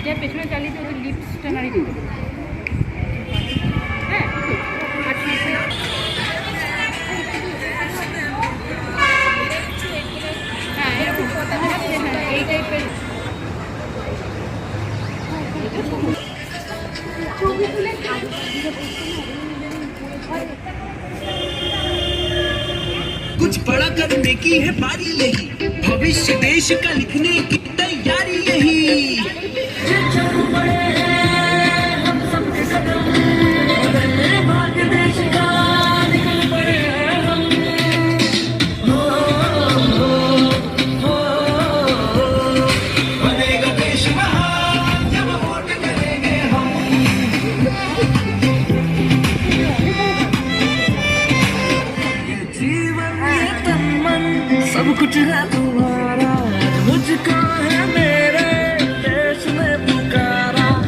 এটা পেছনে চালিয়ে দিয়ে ওদের লিপসটা নাড়িয়ে দিতে হবে। হ্যাঁ আচ্ছা হ্যাঁ এরকম হ্যাঁ এই টাইপের कुछ बड़ा करने की है बारी यही भविष्य देश का लिखने की तैयारी यही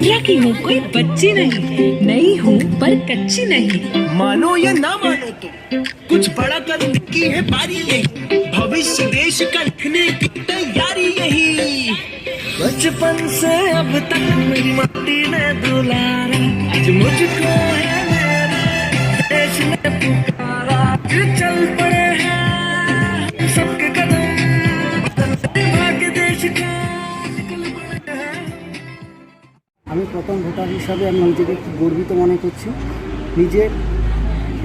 कठिया की हूँ? कोई बच्ची नहीं। नई हूँ, पर कच्ची नहीं। मानो या ना मानो तो। कुछ बड़ा कर की है बारी यही। भविष्य देश का लिखने की तैयारी यही। बचपन से अब तक मेरी मट्टी ने दुलारा। आज मुझको है मेरा देश ने पुकारा। चल पड़े हैं আমি প্রথম ভোটার হিসাবে আমি নিজেকে খুব গর্বিত মনে করছি। নিজের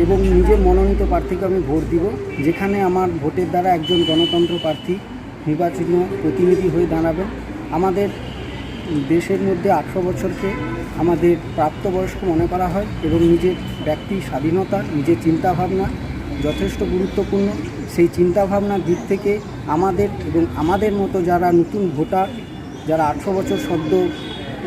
এবং নিজের মনোনীত প্রার্থীকে আমি ভোট দিব। যেখানে আমার ভোটের দ্বারা একজন গণতন্ত্র প্রার্থী নির্বাচিত প্রতিনিধি হয়ে দাঁড়াবেন। আমাদের দেশের মধ্যে আঠেরো বছরকে আমাদের প্রাপ্তবয়স্ক মনে করা হয় এবং নিজের ব্যক্তি স্বাধীনতা, নিজের চিন্তাভাবনা যথেষ্ট গুরুত্বপূর্ণ। সেই চিন্তাভাবনার দিক থেকে আমাদের এবং আমাদের মতো যারা নতুন ভোটার, যারা আঠেরো বছর সদ্য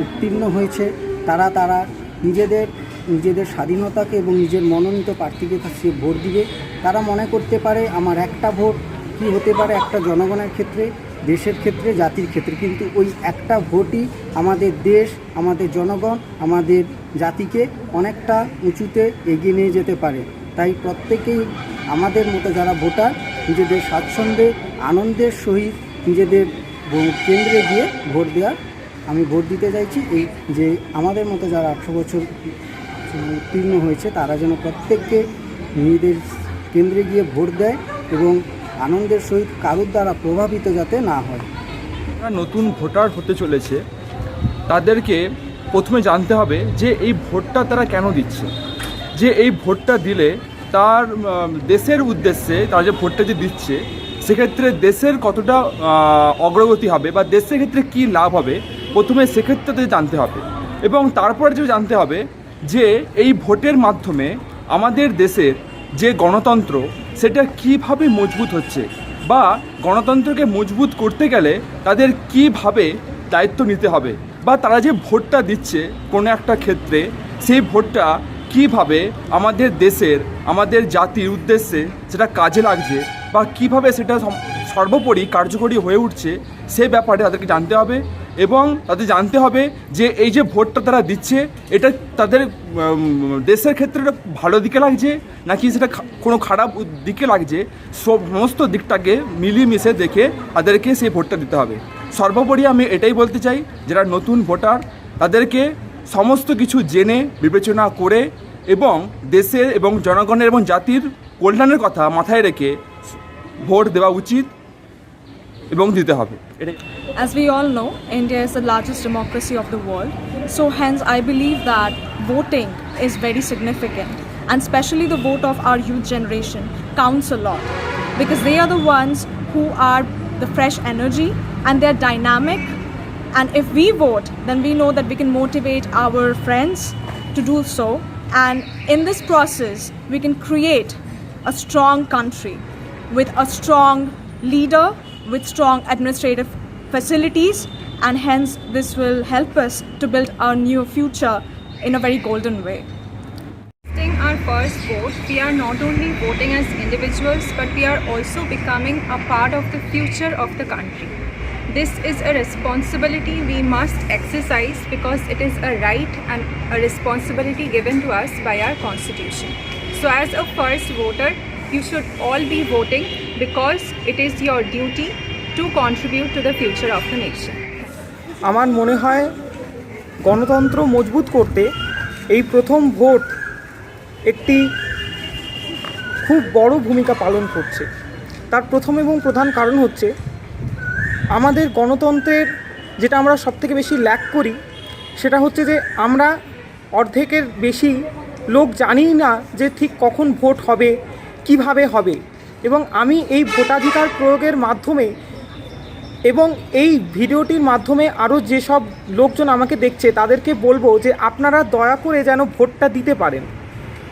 উত্তীর্ণ হয়েছে, তারা তারা নিজেদের নিজেদের স্বাধীনতাকে এবং নিজের মনোনীত প্রার্থীকে সে ভোট দিবে। তারা মনে করতে পারে, আমার একটা ভোট কি হতে পারে একটা জনগণের ক্ষেত্রে, দেশের ক্ষেত্রে, জাতির ক্ষেত্রে? কিন্তু ওই একটা ভোটই আমাদের দেশ, আমাদের জনগণ, আমাদের জাতিকে অনেকটা উঁচুতে এগিয়ে নিয়ে যেতে পারে। তাই প্রত্যেকেই আমাদের মতো যারা ভোটার, নিজেদের স্বাচ্ছন্দ্যে, আনন্দের সহিত নিজেদের কেন্দ্রে গিয়ে ভোট দেওয়ার আমি ভোট দিতে চাইছি এই যে আমাদের মতো যারা আঠেরো বছর উত্তীর্ণ হয়েছে, তারা যেন প্রত্যেককে নিজেদের কেন্দ্রে গিয়ে ভোট দেয় এবং আনন্দের সহিত কারুর দ্বারা প্রভাবিত যাতে না হয়। নতুন ভোটার হতে চলেছে, তাদেরকে প্রথমে জানতে হবে যে এই ভোটটা তারা কেন দিচ্ছে। যে এই ভোটটা দিলে তার দেশের উদ্দেশ্যে তারা যে ভোটটা যে দিচ্ছে, সেক্ষেত্রে দেশের কতটা অগ্রগতি হবে বা দেশের ক্ষেত্রে কী লাভ হবে প্রথমে সেক্ষেত্রে জানতে হবে। এবং তারপরে যে জানতে হবে যে এই ভোটের মাধ্যমে আমাদের দেশের যে গণতন্ত্র, সেটা কীভাবে মজবুত হচ্ছে বা গণতন্ত্রকে মজবুত করতে গেলে তাদের কীভাবে দায়িত্ব নিতে হবে বা তারা যে ভোটটা দিচ্ছে কোনো একটা ক্ষেত্রে, সেই ভোটটা কীভাবে আমাদের দেশের, আমাদের জাতির উদ্দেশ্যে সেটা কাজে লাগছে বা কীভাবে সেটা সর্বোপরি কার্যকরী হয়ে উঠছে, সে ব্যাপারে তাদেরকে জানতে হবে। এবং তাদের জানতে হবে যে এই যে ভোটটা তারা দিচ্ছে, এটা তাদের দেশের ক্ষেত্রে এটা ভালো দিকে লাগছে নাকি সেটা কোনো খারাপ দিকে লাগছে? সমস্ত দিকটাকে মিলিয়ে দেখে তাদেরকে সেই ভোটটা দিতে হবে। সর্বোপরি আমি এটাই বলতে চাই, যারা নতুন ভোটার, তাদেরকে সমস্ত কিছু জেনে, বিবেচনা করে এবং দেশের এবং জনগণের এবং জাতির কল্যাণের কথা মাথায় রেখে ভোট দেওয়া উচিত এবং দিতে হবে। এটাই। As we all know, India is the largest democracy of the world. So, hence, I believe that voting is very significant, and especially the vote of our youth generation counts a lot because they are the ones who are the fresh energy and they're dynamic. And if we vote, then we know that we can motivate our friends to do so. And in this process, we can create a strong country with a strong leader, with strong administrative facilities, and hence this will help us to build our new future in a very golden way. Casting our first vote, we are not only voting as individuals, but we are also becoming a part of the future of the country. This is a responsibility we must exercise because it is a right and a responsibility given to us by our constitution. So, as a first voter, you should all be voting because it is your duty to contribute to the future of the nation. আমার মনে হয় গণতন্ত্র মজবুত করতে এই প্রথম vote একটি খুব বড় ভূমিকা পালন করছে তার প্রথম এবং প্রধান কারণ হচ্ছে আমাদের গণতন্ত্রের যেটা আমরা সবথেকে বেশি ল্যাক করি, সেটা হচ্ছে যে আমরা অর্ধেকের বেশি লোক জানি না যে ঠিক কখন ভোট হবে, কীভাবে হবে এবং আমি এই ভোটাধিকার প্রয়োগের মাধ্যমে এবং এই ভিডিওটির মাধ্যমে আরও যেসব লোকজন আমাকে দেখছে, তাদেরকে বলব যে আপনারা দয়া করে যেন ভোটটা দিতে পারেন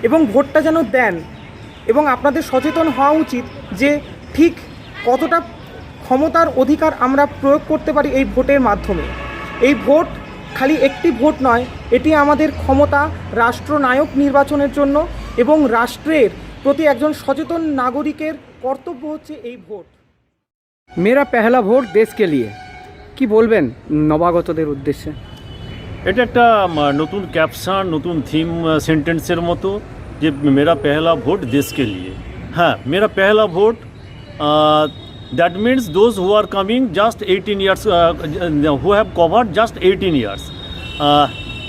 এবং ভোটটা যেন দেন। এবং আপনাদের সচেতন হওয়া উচিত যে ঠিক কতটা ক্ষমতার অধিকার আমরা প্রয়োগ করতে পারি এই ভোটের মাধ্যমে। এই ভোট খালি একটি ভোট নয়, এটি আমাদের ক্ষমতা রাষ্ট্রনায়ক নির্বাচনের জন্য এবং রাষ্ট্রের প্রতি একজন সচেতন নাগরিকের কর্তব্য হচ্ছে এই ভোট। মেরা পেহলা ভোট দেশকে লিয়ে কি বলবেন নবাগতদের উদ্দেশ্যে এটা একটা নতুন ক্যাপশন নতুন থিম সেন্টেন্সের মতো যে মেরা পেহলা ভোট দেশকে লিয়ে। হ্যাঁ মেরা পেহলা vote that means those who are coming just eighteen years who have cover just eighteen years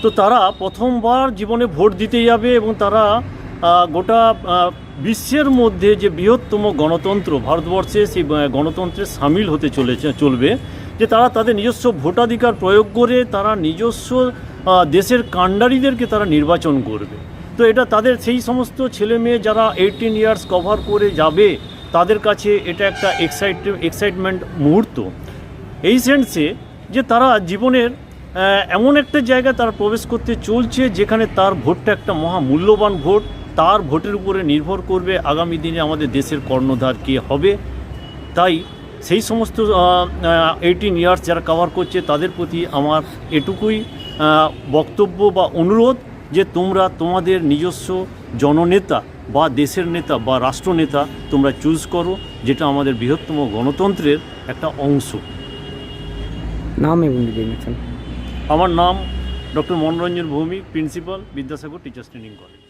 তো তারা প্রথমবার জীবনে ভোট দিতে যাবে এবং তারা গোটা বিশ্বের মধ্যে যে বৃহত্তম গণতন্ত্র, ভারতবর্ষে সেই গণতন্ত্রে সামিল হতে চলেছে, চলবে, যে তারা তাদের নিজস্ব ভোটাধিকার প্রয়োগ করে তারা নিজস্ব দেশের কাণ্ডারিদেরকে তারা নির্বাচন করবে। তো এটা তাদের সেই সমস্ত ছেলে মেয়ে যারা এইটিন ইয়ার্স কভার করে যাবে, তাদের কাছে এটা একটা এক্সাইট এক্সাইটমেন্ট মুহূর্ত। এই সেন্সে যে তারা জীবনের এমন একটা জায়গায় তারা প্রবেশ করতে চলছে, যেখানে তার ভোটটা একটা মহা মূল্যবান ভোট তার ভোটের উপরে নির্ভর করবে আগামী দিনে আমাদের দেশের কর্ণধার কে হবে। তাই সেই সমস্ত এইটিন ইয়ার্স যারা কভার করছে তাদের প্রতি আমার এটুকুই বক্তব্য বা অনুরোধ যে তোমরা তোমাদের নিজস্ব জননেতা বা দেশের নেতা বা রাষ্ট্রনেতা তোমরা চুজ করো যেটা আমাদের বৃহত্তম গণতন্ত্রের একটা অংশ। নাম এবং আমার নাম doctor Manoranjan Bhowmik principal Vidyasagar teachers training college.